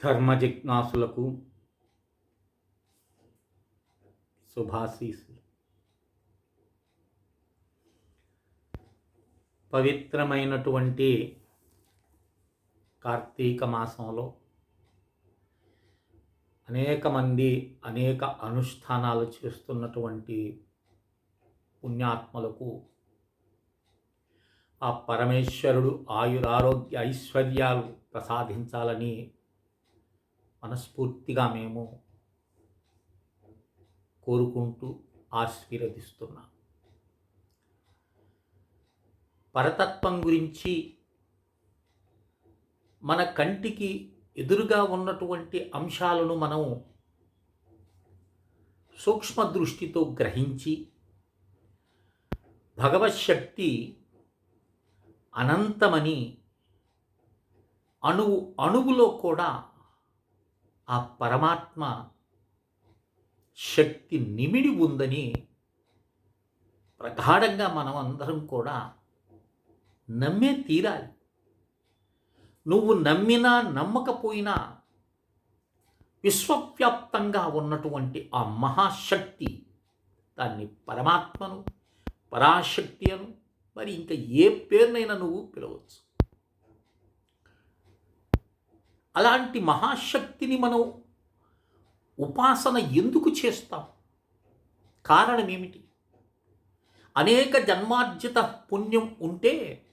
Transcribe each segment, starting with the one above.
ధర్మ జిజ్ఞాసులకు శుభాశీసులు పవిత్రమైనటువంటి కార్తీక మాసంలో అనేక మంది అనేక అనుష్ఠానాలు చేస్తున్నటువంటి పుణ్యాత్మలకు ఆ పరమేశ్వరుడు ఆయురారోగ్య ఐశ్వర్యాలు ప్రసాదించాలని మనస్ఫూర్తిగా మేము కోరుకుంటూ ఆశీర్వదిస్తున్నాం. పరతత్వం గురించి మన కంటికి ఎదురుగా ఉన్నటువంటి అంశాలను మనం సూక్ష్మ దృష్టితో గ్రహించి భగవశక్తి అనంతమని అణువు అణువులో కూడా ఆ పరమాత్మ శక్తి నిమిడి ఉందని ప్రగాఢంగా మనం అందరం కూడా నమ్మే తీరాలి. నువ్వు నమ్మినా నమ్మకపోయినా విశ్వవ్యాప్తంగా ఉన్నటువంటి ఆ మహాశక్తి దాన్ని పరమాత్మను పరాశక్తి అను మరి ఇంకా ఏ పేరునైనా నువ్వు పిలవచ్చు. అలాంటి మహాశక్తిని మనం ఉపాసన ఎందుకు చేస్తాం? కారణం ఏమిటి? అనేక జన్మార్జిత పుణ్యం ఉంటే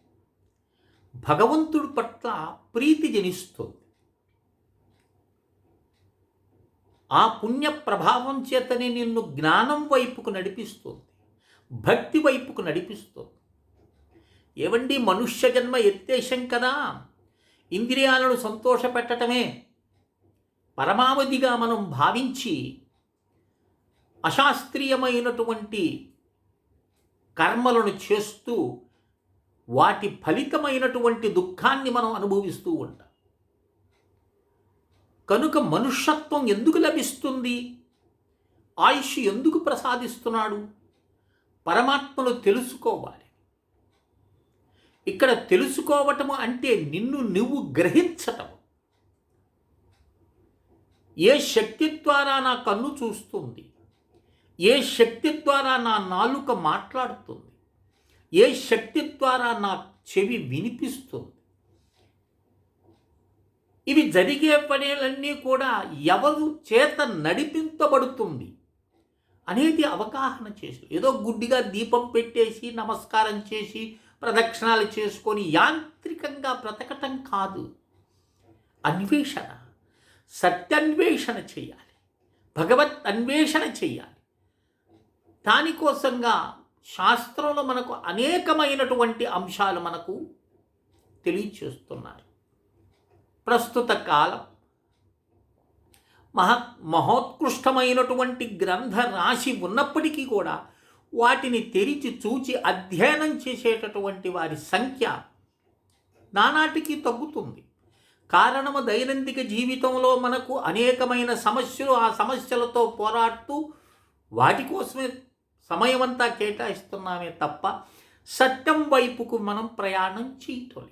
భగవంతుడి పట్ల ప్రీతి జనిస్తుంది. ఆ పుణ్య ప్రభావం చేతనే నిన్ను జ్ఞానం వైపుకు నడిపిస్తుంది. భక్తి వైపుకు నడిపిస్తుంది. ఏవండి మనుష్య జన్మ ఎత్తేశం కదా? ఇంద్రియాలను సంతోషపెట్టటమే పరమావధిగా మనం భావించి అశాస్త్రీయమైనటువంటి కర్మలను చేస్తూ వాటి ఫలితమైనటువంటి దుఃఖాన్ని మనం అనుభవిస్తూ ఉంటాం. కనుక మనుష్యత్వం ఎందుకు లభిస్తుంది? ఆయుష్ ఎందుకు ప్రసాదిస్తున్నాడు? పరమాత్మను తెలుసుకోవాలి. ఇక్కడ తెలుసుకోవటము అంటే నిన్ను నువ్వు గ్రహించటం ఏ శక్తి ద్వారా నా కన్ను చూస్తుంది? ఏ శక్తి ద్వారా నా నాలుక మాట్లాడుతుంది? ఏ శక్తి ద్వారా నా చెవి వినిపిస్తుంది? ఇవి జరిగే పనులన్నీ కూడా ఎవరు చేత నడిపించబడుతుంది అనేది అవగాహన చేసి ఏదో గుడ్డిగా దీపం పెట్టేసి నమస్కారం చేసి ప్రదక్షిణాలు చేసుకొని యాంత్రికంగా బ్రతకటం కాదు. అన్వేషణ సత్యన్వేషణ చేయాలి. భగవత్ అన్వేషణ చేయాలి. దానికోసంగా శాస్త్రంలో మనకు అనేకమైనటువంటి అంశాలు మనకు తెలియచేస్తున్నారు ప్రస్తుత కాలం మహా మహోత్కృష్టమైనటువంటి గ్రంథ రాశి ఉన్నప్పటికీ కూడా వాటిని తెరిచి చూచి అధ్యయనం చేసేటటువంటి వారి సంఖ్య నానాటికి తగ్గుతుంది. కారణము దైనందిక జీవితంలో మనకు అనేకమైన సమస్యలు ఆ సమస్యలతో పోరాడుతూ వాటి కోసమే సమయమంతా కేటాయిస్తున్నామే తప్ప సత్యం వైపుకు మనం ప్రయాణం చేయటం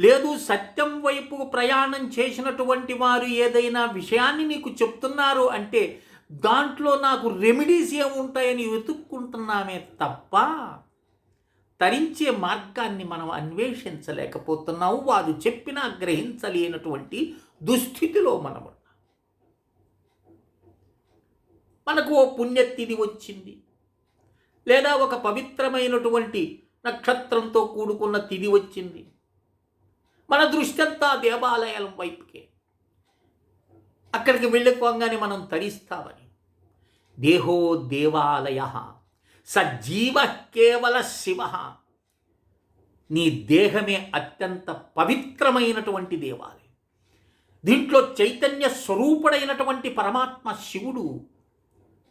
లేదు. సత్యం వైపు ప్రయాణం చేసినటువంటి వారు ఏదైనా విషయాన్ని నీకు చెప్తున్నారు అంటే దాంట్లో నాకు రెమెడీస్ ఏముంటాయని వెతుక్కుంటున్నామే తప్ప తరించే మార్గాన్ని మనం అన్వేషించలేకపోతున్నాము వారు చెప్పినా గ్రహించలేనటువంటి దుస్థితిలో మనం మనకు ఓ పుణ్యతిథి వచ్చింది. లేదా ఒక పవిత్రమైనటువంటి నక్షత్రంతో కూడుకున్న తిథి వచ్చింది. మన దృష్టి అంతా దేవాలయాల వైపుకే. అక్కడికి వెళ్ళిపోగానే మనం తరిస్తామని. దేహో దేవాలయ. సజీవ కేవల శివ. నీ దేహమే అత్యంత పవిత్రమైనటువంటి దేవాలయం. దీంట్లో చైతన్య స్వరూపుడైనటువంటి పరమాత్మ శివుడు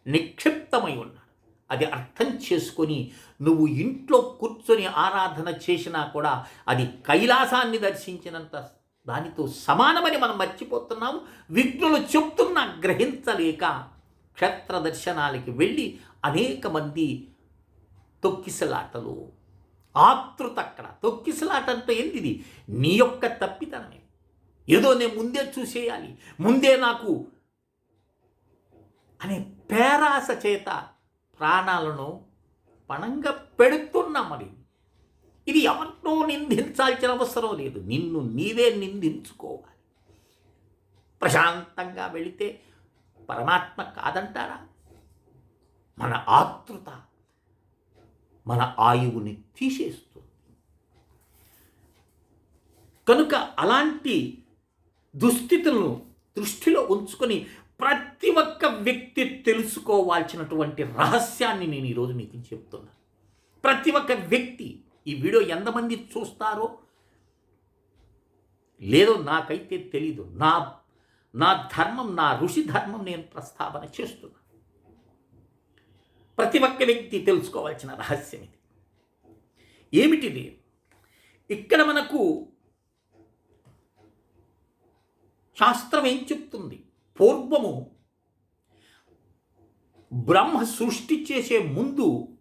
నిక్షిప్తమై ఉన్నాడు అది అర్థం చేసుకొని నువ్వు ఇంట్లో కూర్చొని ఆరాధన చేసినా కూడా అది కైలాసాన్ని దర్శించినంత దానితో సమానమని మనం మర్చిపోతున్నాము. విఘ్నులు చెప్తున్నా గ్రహించలేక క్షేత్ర దర్శనాలకి వెళ్ళి అనేక మంది తొక్కిసలాటలు ఆతృత అక్కడ తొక్కిసలాట అంటే ఏంటిది? నీ యొక్క తప్పితనమే. ఏదో నేను ముందే చూసేయాలి ముందే నాకు అనే పేరాస చేత ప్రాణాలను పణంగా పెడుతున్నా మరి. ఇది ఎవరినో నిందించాల్సిన అవసరం లేదు. నిన్ను నీవే నిందించుకోవాలి. ప్రశాంతంగా వెళితే పరమాత్మ కాదంటారా? మన ఆతృత మన ఆయువుని తీసేస్తుంది. కనుక అలాంటి దుస్థితులను దృష్టిలో ఉంచుకొని ప్రతి ఒక్క వ్యక్తి తెలుసుకోవాల్సినటువంటి రహస్యాన్ని నేను ఈరోజు మీకు చెప్తున్నాను ప్రతి ఒక్క వ్యక్తి ఈ వీడియో ఎంతమంది చూస్తారో లేదో నాకైతే తెలీదు. నా నా ధర్మం నా ఋషి ధర్మం నేను ప్రస్తావన చేస్తున్నా. ప్రతి ఒక్క వ్యక్తి తెలుసుకోవాల్సిన రహస్యం ఇది. ఏమిటిది ఇక్కడ మనకు శాస్త్రం ఏం చెప్తుంది? పూర్వము బ్రహ్మ సృష్టి చేసే ముందు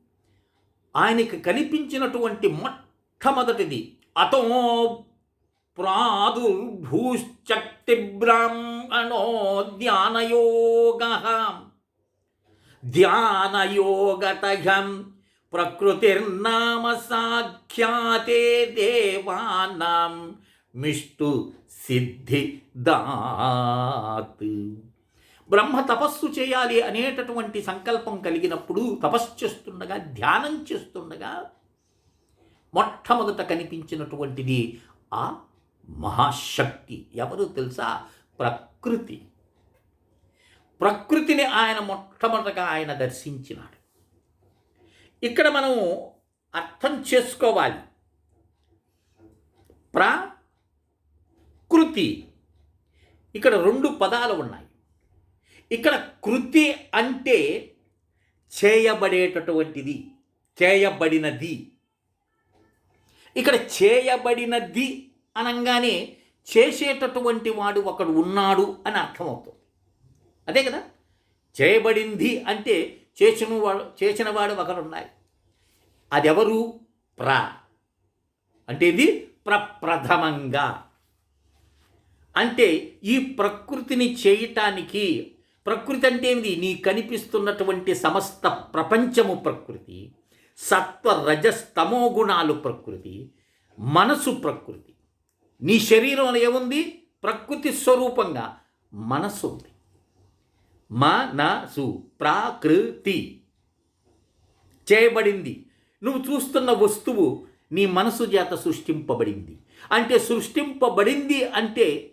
ఆయనకి కనిపించినటువంటి మొట్టమొదటిది అతో ప్రాదుర్భూశ్చక్తిబ్రాహ్మణో ధ్యానయోగ ధ్యానయోగతహం ప్రకృతిర్నామ సాఖ్యాతే దేవానాం మిష్టు సిద్ధి దాత్ బ్రహ్మ తపస్సు చేయాలి అనేటటువంటి సంకల్పం కలిగినప్పుడు తపస్సు చేస్తుండగా ధ్యానం చేస్తుండగా మొట్టమొదట కనిపించినటువంటిది ఆ మహాశక్తి. ఎవరు తెలుసా? ప్రకృతి. ప్రకృతిని ఆయన మొట్టమొదటగా ఆయన దర్శించినాడు. ఇక్కడ మనం అర్థం చేసుకోవాలి. ప్రకృతి. ఇక్కడ రెండు పదాలు ఉన్నాయి. ఇక్కడ కృతి అంటే చేయబడేటటువంటిది చేయబడినది. ఇక్కడ చేయబడినది అనగానే చేసేటటువంటి వాడు ఒకడు ఉన్నాడు అని అర్థమవుతుంది. అదే కదా? చేయబడింది అంటే చేసిన వాడు చేసిన వాడు ఒకరు ఉన్నాయి అదెవరు? ప్ర. అంటే ఇది ప్రప్రథమంగా. అంటే ఈ ప్రకృతిని చేయటానికి ప్రకృతి అంటే ఏంది? నీ కనిపిస్తున్నటువంటి సమస్త ప్రపంచము ప్రకృతి సత్వ రజస్తమో గుణాలు ప్రకృతి మనసు ప్రకృతి. నీ శరీరంలో ఏముంది? ప్రకృతి స్వరూపంగా మనస్సు ఉంది. మనసు ప్రాకృతి చేయబడింది. నువ్వు చూస్తున్న వస్తువు నీ మనసు చేత సృష్టింపబడింది. అంటే సృష్టింపబడింది అంటే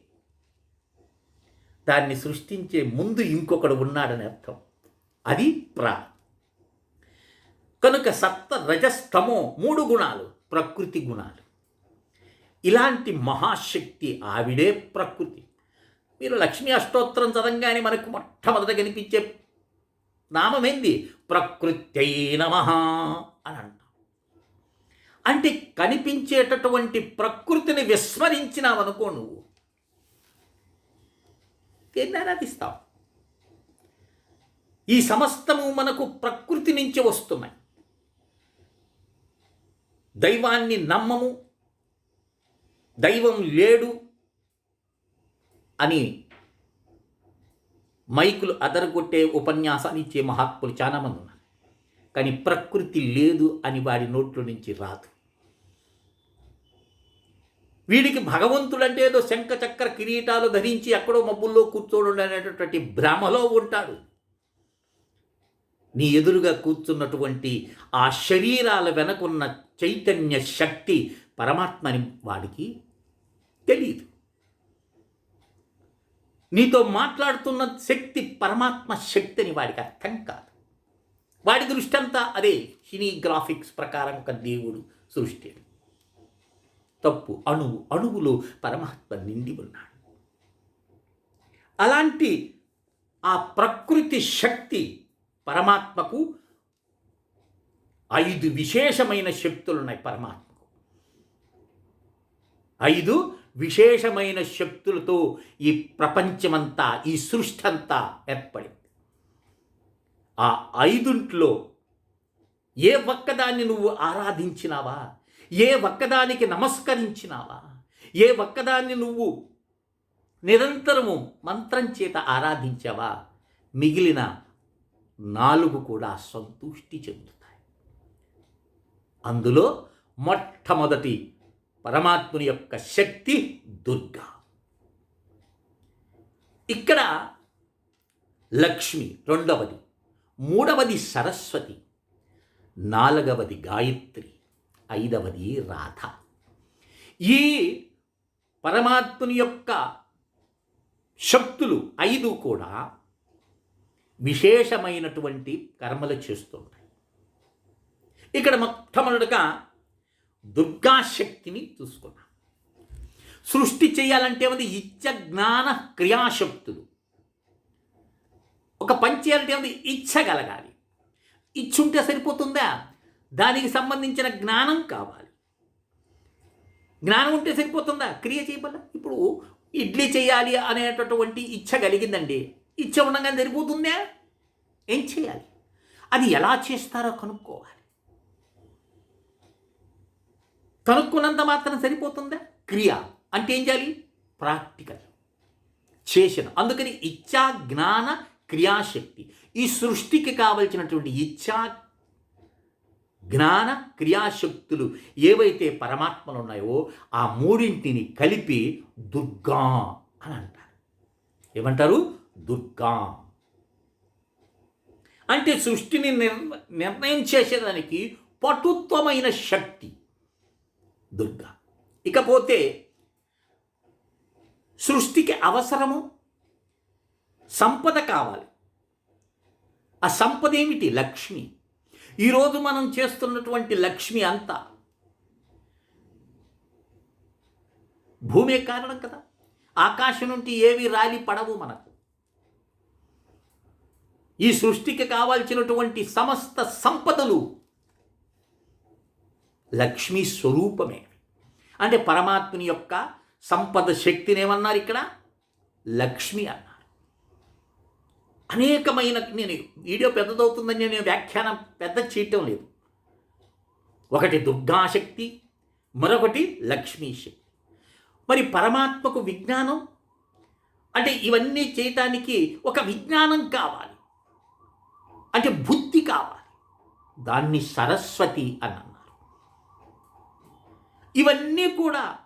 దాన్ని సృష్టించే ముందు ఇంకొకడు ఉన్నాడని అర్థం. అది ప్రా. కనుక సప్త రజస్తమో మూడు గుణాలు ప్రకృతి గుణాలు. ఇలాంటి మహాశక్తి ఆవిడే ప్రకృతి. మీరు లక్ష్మీ అష్టోత్తరం చదంగానే మనకు మొట్టమొదట కనిపించే నామమేంది? ప్రకృత్యై నమ అని అంటాం. అంటే కనిపించేటటువంటి ప్రకృతిని విస్మరించినావనుకో నువ్వు. దేన్ని ఆరాధిస్తావు? ఈ సమస్తము మనకు ప్రకృతి నుంచి వస్తున్నాయి. దైవాన్ని నమ్మము దైవం లేడు అని మైకులు అదరగొట్టే ఉపన్యాసాన్ని ఇచ్చే మహాత్ములు చాలామంది ఉన్నారు. కానీ ప్రకృతి లేదు అని వారి నోట్ల నుంచి రాదు. వీడికి భగవంతుడంటే ఏదో శంఖ చక్ర కిరీటాలు ధరించి ఎక్కడో మబ్బుల్లో కూర్చోడు అనేటటువంటి భ్రమలో ఉంటాడు. నీ ఎదురుగా కూర్చున్నటువంటి ఆ శరీరాల వెనకున్న చైతన్య శక్తి పరమాత్మని వాడికి తెలియదు నీతో మాట్లాడుతున్న శక్తి పరమాత్మ శక్తి అని వాడికి అర్థం కాదు. వాడి దృష్టి అంతా అదే సినీ గ్రాఫిక్స్ ప్రకారం ఒక దేవుడు సృష్టి. తప్పు అణువు అణువులో పరమాత్మ నిండి ఉన్నాడు. అలాంటి ఆ ప్రకృతి శక్తి పరమాత్మకు ఐదు విశేషమైన శక్తులు ఉన్నాయి పరమాత్మకు. ఐదు విశేషమైన శక్తులతో ఈ ప్రపంచమంతా ఈ సృష్టి అంతా ఏర్పడింది. ఆ ఐదుంట్లో ఏ ఒక్కదాన్ని నువ్వు ఆరాధించినావా? ఏ ఒక్కదానికి నమస్కరించినావా? ఏ ఒక్కదాన్ని నువ్వు నిరంతరము మంత్రం చేత ఆరాధించావా? మిగిలిన నాలుగు కూడా సంతృష్టి చెందుతాయి. అందులో మొట్టమొదటి పరమాత్ముని యొక్క శక్తి దుర్గా. ఇక్కడ లక్ష్మి రెండవది మూడవది సరస్వతి నాలుగవది గాయత్రి ఐదవది రాధ. ఈ పరమాత్ముని యొక్క శక్తులు ఐదు కూడా విశేషమైనటువంటి కర్మలు చేస్తుంటాయి ఇక్కడ మొట్టమొదటిగా దుర్గాశక్తిని చూసుకున్నాం. సృష్టి చేయాలంటే ఉంది ఇచ్చ జ్ఞాన క్రియాశక్తులు. ఒక పని చేయాలంటే ఉంది ఇచ్చ కలగాలి ఇచ్చుంటే సరిపోతుందా? దానికి సంబంధించిన జ్ఞానం కావాలి. జ్ఞానం ఉంటే సరిపోతుందా? క్రియ చేయబల ఇప్పుడు ఇడ్లీ చేయాలి అనేటటువంటి ఇచ్చ కలిగిందండి. ఇచ్చ ఉండగానే సరిపోతుందా? ఏం చేయాలి? అది ఎలా చేస్తారో కనుక్కోవాలి. కనుక్కున్నంత మాత్రం సరిపోతుందా? క్రియ. అంటే ఏం చేయాలి? ప్రాక్టికల్. చేసిన అందుకని ఇచ్చా జ్ఞాన క్రియాశక్తి. ఈ సృష్టికి కావలసినటువంటి ఇచ్చా జ్ఞాన క్రియాశక్తులు ఏవైతే పరమాత్మలు ఉన్నాయో ఆ మూడింటిని కలిపి దుర్గా అని అంటారు. ఏమంటారు? దుర్గా. అంటే సృష్టిని నిర్ నిర్ణయం చేసేదానికి పటుత్వమైన శక్తి. దుర్గా. ఇకపోతే సృష్టికి అవసరము సంపద కావాలి. ఆ సంపద ఏమిటి లక్ష్మి. ఈరోజు మనం చేస్తున్నటువంటి లక్ష్మి అంతా. భూమే కారణం కదా. ఆకాశం నుండి ఏవి రాలి పడవు మనకు. ఈ సృష్టికి కావాల్సినటువంటి సమస్త సంపదలు లక్ష్మీ స్వరూపమే. అంటే పరమాత్ముని యొక్క సంపద శక్తిని ఏమన్నారు ఇక్కడ? లక్ష్మి అన్నారు. అనేకమైన నేను వీడియో పెద్దదవుతుందని నేను వ్యాఖ్యానం పెద్ద చేయటం లేదు. ఒకటి దుర్గాశక్తి మరొకటి లక్ష్మీ శక్తి. మరి పరమాత్మకు విజ్ఞానం? అంటే ఇవన్నీ చేయటానికి ఒక విజ్ఞానం కావాలి. అంటే బుద్ధి కావాలి. దాన్ని సరస్వతి అన్నాను ఇవన్నీ కూడా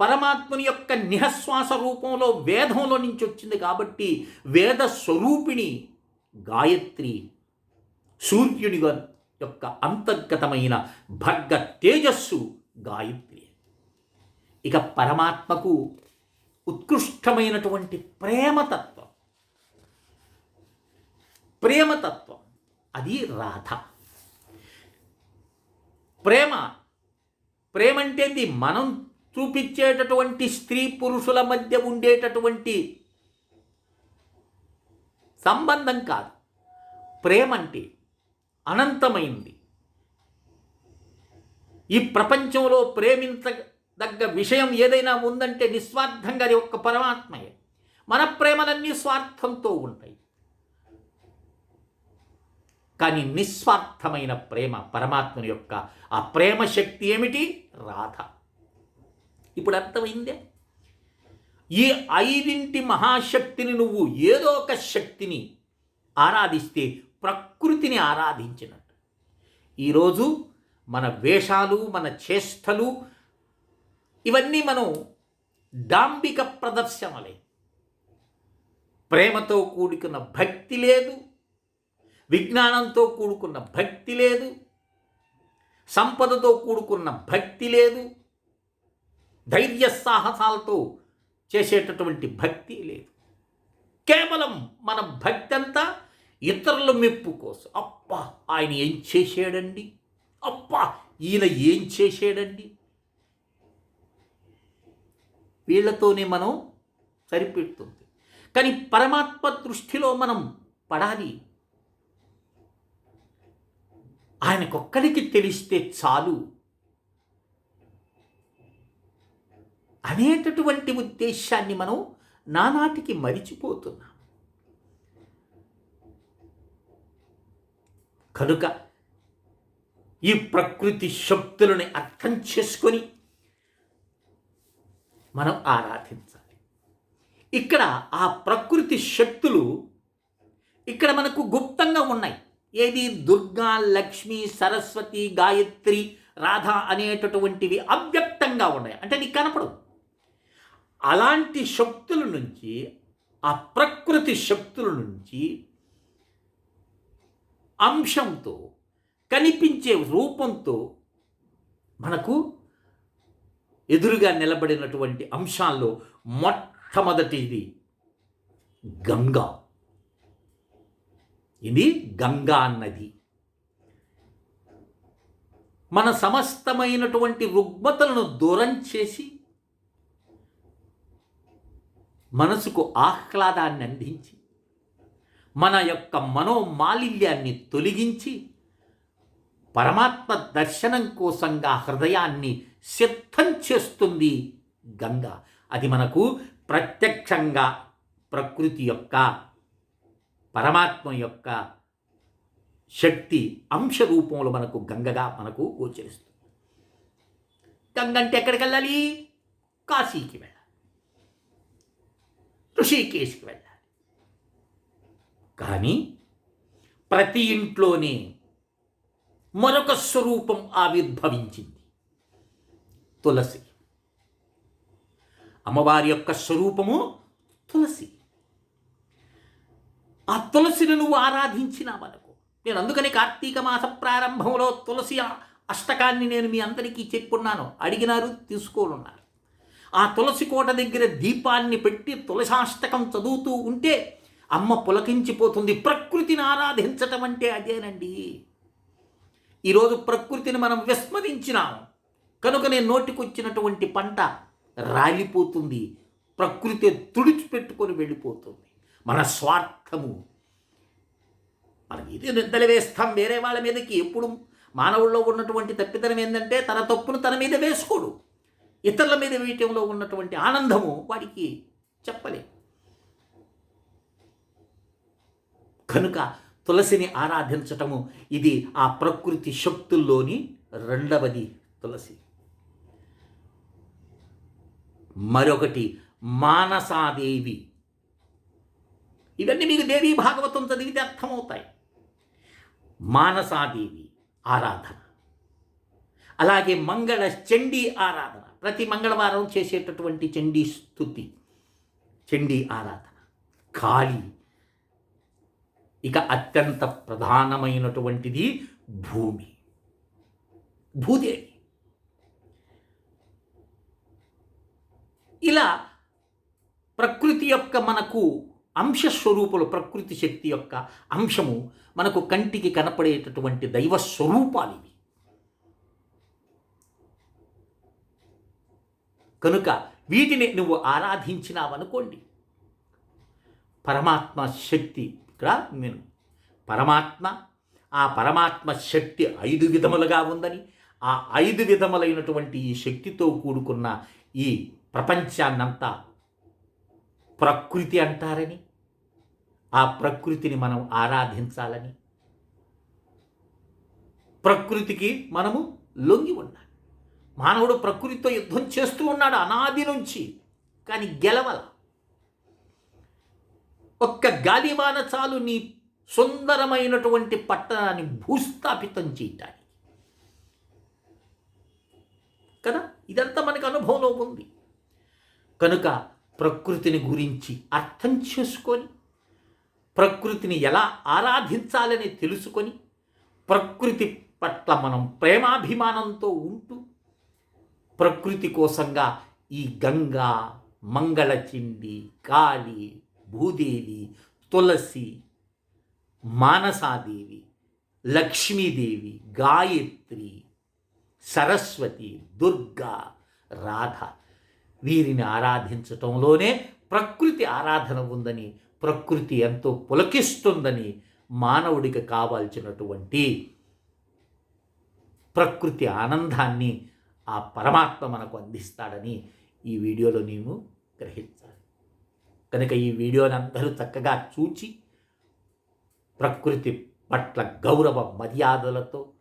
పరమాత్మని యొక్క నిహశ్వాస రూపంలో వేదంలో నుంచి వచ్చింది కాబట్టి వేద స్వరూపిణి గాయత్రి సూర్యుని యొక్క అంతర్గతమైన భర్గ తేజస్సు గాయత్రి. ఇక పరమాత్మకు ఉత్కృష్టమైనటువంటి ప్రేమతత్వం. ప్రేమతత్వం అది రాధ. ప్రేమ ప్రేమ అంటే మనం చూపించేటటువంటి స్త్రీ పురుషుల మధ్య ఉండేటటువంటి సంబంధం కాదు. ప్రేమ అంటే అనంతమైంది. ఈ ప్రపంచంలో ప్రేమించదగ్గ విషయం ఏదైనా ఉందంటే నిస్వార్థంగా అది ఒక్క పరమాత్మయే. మన ప్రేమలన్నీ స్వార్థంతో ఉంటాయి. కానీ నిస్వార్థమైన ప్రేమ పరమాత్మని యొక్క ఆ ప్రేమ శక్తి ఏమిటి? రాధ. ఇప్పుడు అర్థమైందే? ఈ ఐదింటి మహాశక్తిని నువ్వు ఏదో ఒక శక్తిని ఆరాధిస్తే ప్రకృతిని ఆరాధించినట్టు. ఈరోజు మన వేషాలు మన చేష్టలు ఇవన్నీ మనం డాంబిక ప్రదర్శనలే. ప్రేమతో కూడుకున్న భక్తి లేదు విజ్ఞానంతో కూడుకున్న భక్తి లేదు సంపదతో కూడుకున్న భక్తి లేదు ధైర్య సాహసాలతో చేసేటటువంటి భక్తి లేదు. కేవలం మన భక్తి అంతా ఇతరుల మెప్పు కోసం అప్ప ఆయన ఏం చేసాడండి అప్ప ఈయన ఏం చేసాడండి వీళ్ళతోనే మనం సరిపెడుతుంది. కానీ పరమాత్మ దృష్టిలో మనం పడాలి. ఆయనకొక్కడికి తెలిస్తే చాలు. అనేటటువంటి ఉద్దేశాన్ని మనం నానాటికి మరిచిపోతున్నాం. కనుక ఈ ప్రకృతి శక్తులని అర్థం చేసుకొని మనం ఆరాధించాలి. ఇక్కడ ఆ ప్రకృతి శక్తులు ఇక్కడ మనకు గుప్తంగా ఉన్నాయి. ఏది? దుర్గా లక్ష్మి సరస్వతి గాయత్రి రాధ అనేటటువంటివి అవ్యక్తంగా ఉన్నాయి. అంటే నీకు కనపడవు. అలాంటి శక్తుల నుంచి ఆ ప్రకృతి శక్తుల నుంచి అంశంతో కనిపించే రూపంతో మనకు ఎదురుగా నిలబడినటువంటి అంశాల్లో మొట్టమొదటిది గంగా. ఇది గంగా నది. మన సమస్తమైనటువంటి రుగ్మతలను దూరం చేసి మనసుకు ఆహ్లాదాన్ని అందించి మన యొక్క మనోమాలిన్యాన్ని తొలగించి పరమాత్మ దర్శనం కోసంగా హృదయాన్ని సిద్ధం చేస్తుంది గంగ. అది మనకు ప్రత్యక్షంగా ప్రకృతి యొక్క పరమాత్మ యొక్క శక్తి అంశ రూపంలో మనకు గంగగా మనకు గోచరిస్తుంది. గంగ అంటే ఎక్కడికి వెళ్ళాలి? కాశీకి వెళ్ళాలి. ఋషికేశ్కి వెళ్ళాలి. కానీ ప్రతి ఇంట్లోనే మరొక స్వరూపం ఆవిర్భవించింది. తులసి. అమ్మవారి యొక్క స్వరూపము తులసి. ఆ తులసిని నువ్వు ఆరాధించినావనుకో నేను అందుకని కార్తీక మాస ప్రారంభంలో తులసి అష్టకాన్ని నేను మీ అందరికీ చెప్పున్నాను. అడిగినారు తీసుకోనున్నారు. ఆ తులసి కోట దగ్గర దీపాన్ని పెట్టి తులసాష్టకం చదువుతూ ఉంటే అమ్మ పులకించిపోతుంది. ప్రకృతిని ఆరాధించటం అంటే అదేనండి. ఈరోజు ప్రకృతిని మనం విస్మరించినాం. కనుక నేను నోటికొచ్చినటువంటి పంట రాలిపోతుంది. ప్రకృతి తుడిచిపెట్టుకొని వెళ్ళిపోతుంది. మన అర్థము మనం ఇది నిద్రలు వేస్తాం వేరే వాళ్ళ మీదకి ఎప్పుడు మానవుల్లో ఉన్నటువంటి తప్పిదనం ఏంటంటే తన తప్పును తన మీద వేసుకోడు. ఇతరుల మీద వేయటంలో ఉన్నటువంటి ఆనందము వాడికి చెప్పలే. కనుక తులసిని ఆరాధించటము ఇది ఆ ప్రకృతి శక్తుల్లోని రెండవది తులసి. మరొకటి మానసాదేవి. ఇవన్నీ మీకు దేవీ భాగవతం చదివితే అర్థమవుతాయి. మానసాదేవి ఆరాధన. అలాగే మంగళ చండీ ఆరాధన. ప్రతి మంగళవారం చేసేటటువంటి చండీ స్థుతి చండీ ఆరాధన. కాళీ ఇక అత్యంత ప్రధానమైనటువంటిది భూమి. భూదేవి. ఇలా ప్రకృతి యొక్క మనకు అంశస్వరూపులు ప్రకృతి శక్తి యొక్క అంశము మనకు కంటికి కనపడేటటువంటి దైవ స్వరూపాలు ఇవి. కనుక వీటిని నువ్వు ఆరాధించినావనుకోండి పరమాత్మ శక్తి ఇక్కడ నేను పరమాత్మ ఆ పరమాత్మ శక్తి ఐదు విధములుగా ఉందని ఆ ఐదు విధములైనటువంటి ఈ శక్తితో కూడుకున్న ఈ ప్రపంచాన్నంతా ప్రకృతి అంటారని ఆ ప్రకృతిని మనం ఆరాధించాలని ప్రకృతికి మనము లొంగి ఉండాలి. మానవుడు ప్రకృతితో యుద్ధం చేస్తూ ఉన్నాడు అనాది నుంచి కానీ గెలవల. ఒక్క గాలివాన చాలు నీ సుందరమైనటువంటి పట్టణాన్ని భూస్థాపితం చేయటానికి. కదా? ఇదంతా మనకు అనుభవంలో ఉంది. కనుక ప్రకృతిని గురించి అర్థం చేసుకొని ప్రకృతిని ఎలా ఆరాధించాలని తెలుసుకొని ప్రకృతి పట్ల మనం ప్రేమాభిమానంతో ఉంటూ ప్రకృతి కోసంగా ఈ గంగా మంగళచిండి కాళి భూదేవి తులసి మానసాదేవి లక్ష్మీదేవి గాయత్రి సరస్వతి దుర్గా రాధ వీరిని ఆరాధించటంలోనే ప్రకృతి ఆరాధన ఉందని ప్రకృతి ఎంతో పులకిస్తుందని మానవుడికి కావాల్సినటువంటి ప్రకృతి ఆనందాన్ని ఆ పరమాత్మ మనకు అందిస్తాడని ఈ వీడియోలో నేను గ్రహించాలి. కనుక ఈ వీడియోని అందరూ చక్కగా చూచి ప్రకృతి పట్ల గౌరవ మర్యాదలతో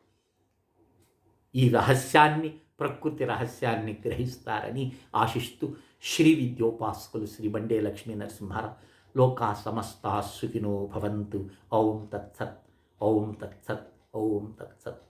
ఈ రహస్యాన్ని ప్రకృతి రహస్యాన్ని గ్రహిస్తారని ఆశిస్తూ శ్రీ విద్యోపాసకులు శ్రీ బండే లక్ష్మీ నరసింహారావు లోకా సమస్తా సుఖినో భవంతు. ఓం తత్సత్ ఓం తత్సత్ ఓం తత్సత్.